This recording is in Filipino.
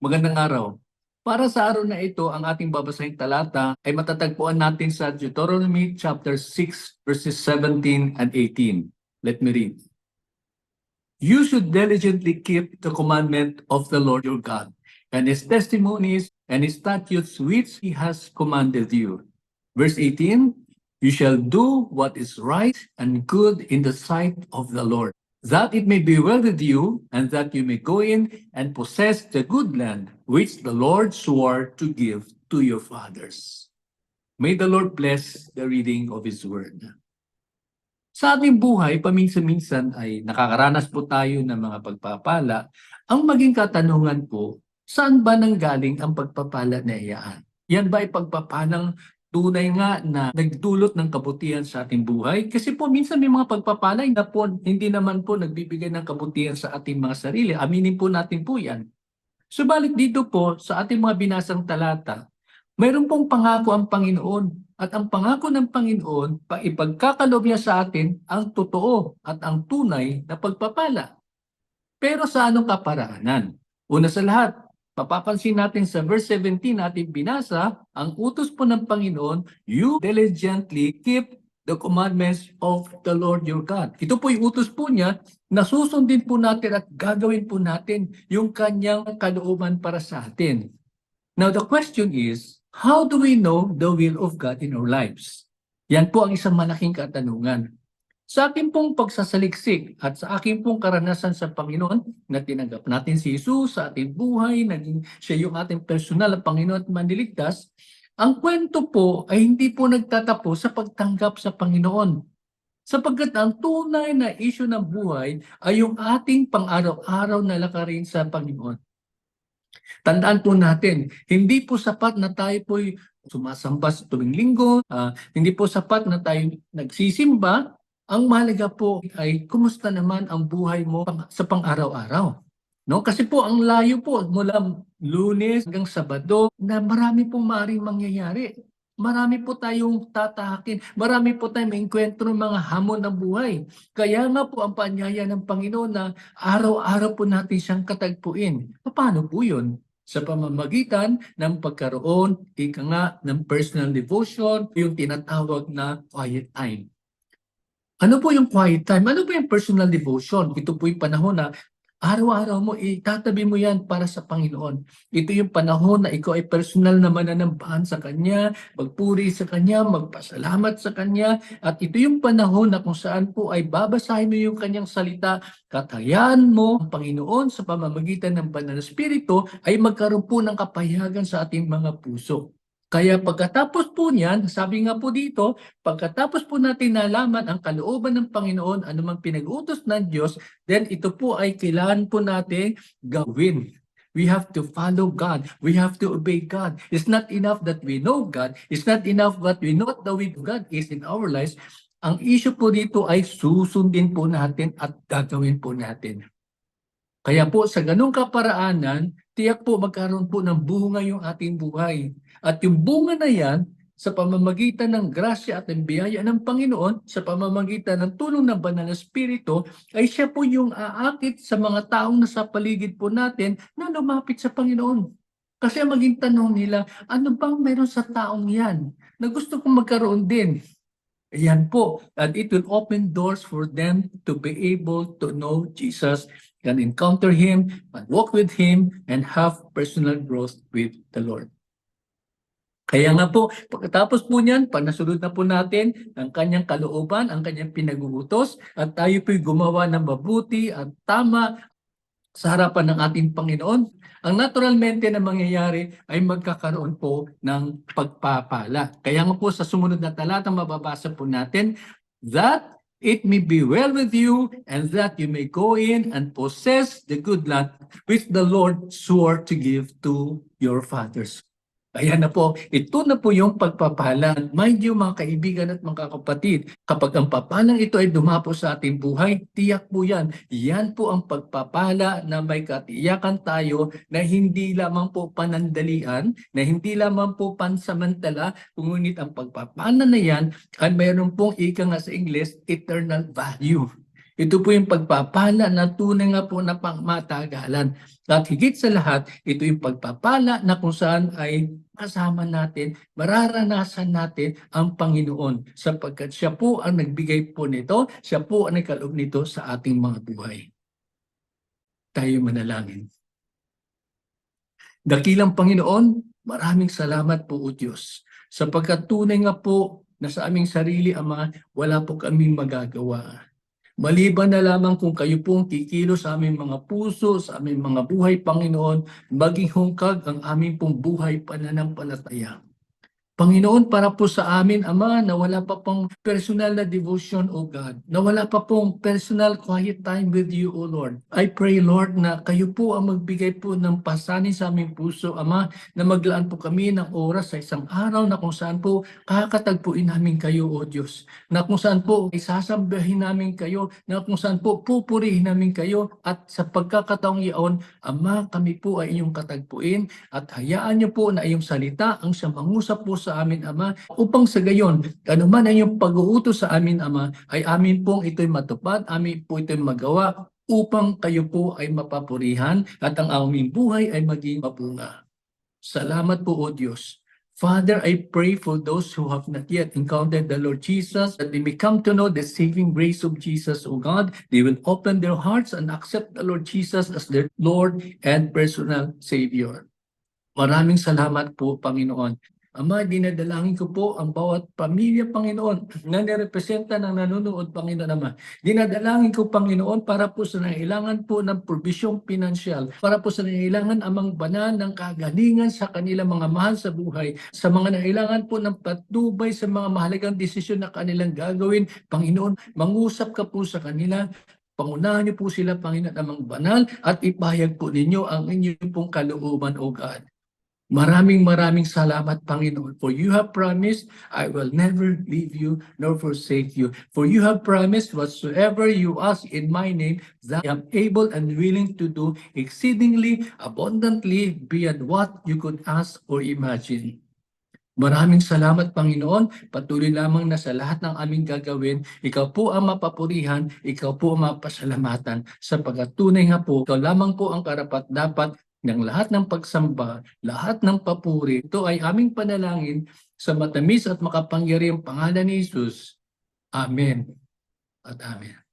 Magandang araw. Para sa araw na ito, ang ating babasahing talata ay matatagpuan natin sa Deuteronomy chapter 6 verses 17 and 18. Let me read. You should diligently keep the commandment of the Lord your God and his testimonies and his statutes which he has commanded you. Verse 18, you shall do what is right and good in the sight of the Lord, that it may be well with you, and that you may go in and possess the good land which the Lord swore to give to your fathers. May the Lord bless the reading of His Word. Sa ating buhay, paminsan-minsan ay nakakaranas po tayo ng mga pagpapala. Ang maging katanungan po, saan ba nanggaling ang pagpapala na iyaan? Yan ba ay pagpapalang tunay nga na nagdulot ng kabutihan sa ating buhay? Kasi po minsan may mga pagpapala na po hindi naman po nagbibigay ng kabutihan sa ating mga sarili. Aminin po natin po yan. Subalit dito po sa ating mga binasang talata, mayroon pong pangako ang Panginoon. At ang pangako ng Panginoon, pa ipagkakaloob niya sa atin ang totoo at ang tunay na pagpapala. Pero sa anong kaparaanan? Una sa lahat, Mapapansin natin sa verse 17 natin binasa, ang utos po ng Panginoon, you diligently keep the commandments of the Lord your God. Ito po yung utos po niya na susundin po natin at gagawin po natin yung kanyang kalooban para sa atin. Now the question is, how do we know the will of God in our lives? Yan po ang isang malaking katanungan. Sa akin pong pagsasaliksik at sa akin pong karanasan sa Panginoon na tinanggap natin si Jesus sa ating buhay, naging siya yung ating personal na Panginoon at manliligtas, ang kwento po ay hindi po nagtatapos sa pagtanggap sa Panginoon. Sapagkat ang tunay na isyu ng buhay ay yung ating pang-araw-araw na lakarin sa Panginoon. Tandaan po natin, hindi po sapat na tayo po'y sumasamba sa tuwing linggo, ah, hindi po sapat na tayo nagsisimba, ang mahalaga po ay kumusta naman ang buhay mo sa pang-araw-araw. No? Kasi po ang layo po mula lunes hanggang sabado na marami pong maaaring mangyayari. Marami po tayong tatahakin. Marami po tayong maengkwentro ng mga hamon ng buhay. Kaya nga po ang paanyaya ng Panginoon na araw-araw po natin siyang katagpuin. Paano po yun? Sa pamamagitan ng pagkaroon, ika nga, ng personal devotion, yung tinatawag na quiet time. Ano po yung quiet time? Ano po yung personal devotion? Ito po yung panahon na araw-araw mo, itatabi mo yan para sa Panginoon. Ito yung panahon na ikaw ay personal na mananambahan sa Kanya, magpuri sa Kanya, magpasalamat sa Kanya. At ito yung panahon na kung saan po ay babasahin mo yung Kanyang salita, katayan mo ang Panginoon sa pamamagitan ng Banal na Espiritu ay magkaroon po ng kapayagan sa ating mga puso. Kaya pagkatapos po niyan, sabi nga po dito, pagkatapos po natin nalaman ang kalooban ng Panginoon, anumang pinag-utos ng Diyos, then ito po ay kailangan po natin gawin. We have to follow God. We have to obey God. It's not enough that we know God. It's not enough that we know the will of God is in our lives. Ang issue po dito ay susundin po natin at gagawin po natin. Kaya po sa ganung kaparaanan, tiyak po magkaroon po ng bunga yung ating buhay. At yung bunga na yan, sa pamamagitan ng grasya at ng biyaya ng Panginoon, sa pamamagitan ng tulong ng Banal na Espiritu, ay siya po yung aakit sa mga taong nasa paligid po natin na lumapit sa Panginoon. Kasi maging tanong nila, ano bang meron sa taong yan na gusto kong magkaroon din? Ayan po. And it will open doors for them to be able to know Jesus, can encounter Him, and walk with Him, and have personal growth with the Lord. Kaya nga po, pagkatapos po niyan, panasunod na po natin ang kanyang kalooban, ang kanyang pinag-uutos, at tayo po'y gumawa ng mabuti at tama sa harapan ng ating Panginoon. Ang naturalmente na mangyayari ay magkakaroon po ng pagpapala. Kaya nga po sa sumunod na talata mababasa po natin that it may be well with you and that you may go in and possess the good land which the Lord swore to give to your fathers. Ayan na po, ito na po yung pagpapala. Mind you mga kaibigan at mga kapatid, kapag ang papalang ito ay dumapo sa ating buhay, tiyak po yan. Yan po ang pagpapala na may katiyakan tayo na hindi lamang po panandalian, na hindi lamang po pansamantala, ngunit ang pagpapala na yan ay mayroon pong ika nga sa English, eternal value. Ito po yung pagpapala na tunay nga po na pangmatagalan. At higit sa lahat, ito yung pagpapala na kung saan ay kasama natin, mararanasan natin ang Panginoon sapagkat siya po ang nagbigay po nito, siya po ang nagkaloob nito sa ating mga buhay. Tayo manalangin. Dakilang Panginoon, maraming salamat po o Diyos sapagkat tunay nga po na sa aming sarili, Ama, wala po kaming magagawa. Maliban na lamang kung kayo pong kikilo sa aming mga puso, sa aming mga buhay, Panginoon, maging hungkag ang aming pong buhay pananampalataya. Panginoon, para po sa amin, Ama, na wala pa pong personal na devotion, O God, na wala pa pong personal quiet time with you, O Lord. I pray, Lord, na kayo po ang magbigay po ng pasanin sa aming puso, Ama, na maglaan po kami ng oras sa isang araw na kung saan po kakatagpuin namin kayo, O Diyos. Na kung saan po isasambahin namin kayo, na kung saan po pupurihin namin kayo, at sa pagkakataong iyon, Ama, kami po ay inyong katagpuin, at hayaan niyo po na iyong salita ang siyang mangusap po sa amin, Ama, upang sa gayon, ano man ang iyong pag-uutos sa amin, Ama, ay amin pong ito'y matupad, amin po ito'y magawa, upang kayo po ay mapapurihan at ang aming buhay ay maging mabunga. Salamat po, O Diyos. Father, I pray for those who have not yet encountered the Lord Jesus, that they may come to know the saving grace of Jesus, O God. They will open their hearts and accept the Lord Jesus as their Lord and personal Savior. Maraming salamat po, Panginoon. Ama, dinadalangin ko po ang bawat pamilya, Panginoon, na nirepresenta ng nanonood, Panginoon Ama. Dinadalangin ko, Panginoon, para po sa nangailangan po ng probisyong pinansyal, para po sa nangailangan amang banan ng kagalingan sa kanilang mga mahal sa buhay, sa mga nangailangan po ng patnubay sa mga mahalagang desisyon na kanilang gagawin. Panginoon, mangusap ka po sa kanila, Pangunahan niyo po sila, Panginoon, amang banal at ipahayag po ninyo ang inyong pong kalooban, O God. Maraming maraming salamat, Panginoon, for you have promised, I will never leave you nor forsake you. For you have promised whatsoever you ask in my name, that I am able and willing to do exceedingly abundantly beyond what you could ask or imagine. Maraming salamat, Panginoon. Patuloy lamang na sa lahat ng aming gagawin, ikaw po ang mapapurihan, ikaw po ang mapasalamatan. Sapagkat tunay nga po, ikaw lamang po ang karapat-dapat ng lahat ng pagsamba, lahat ng papuri. Ito ay aming panalangin sa matamis at makapangyarihang pangalan ni Jesus. Amen at Amen.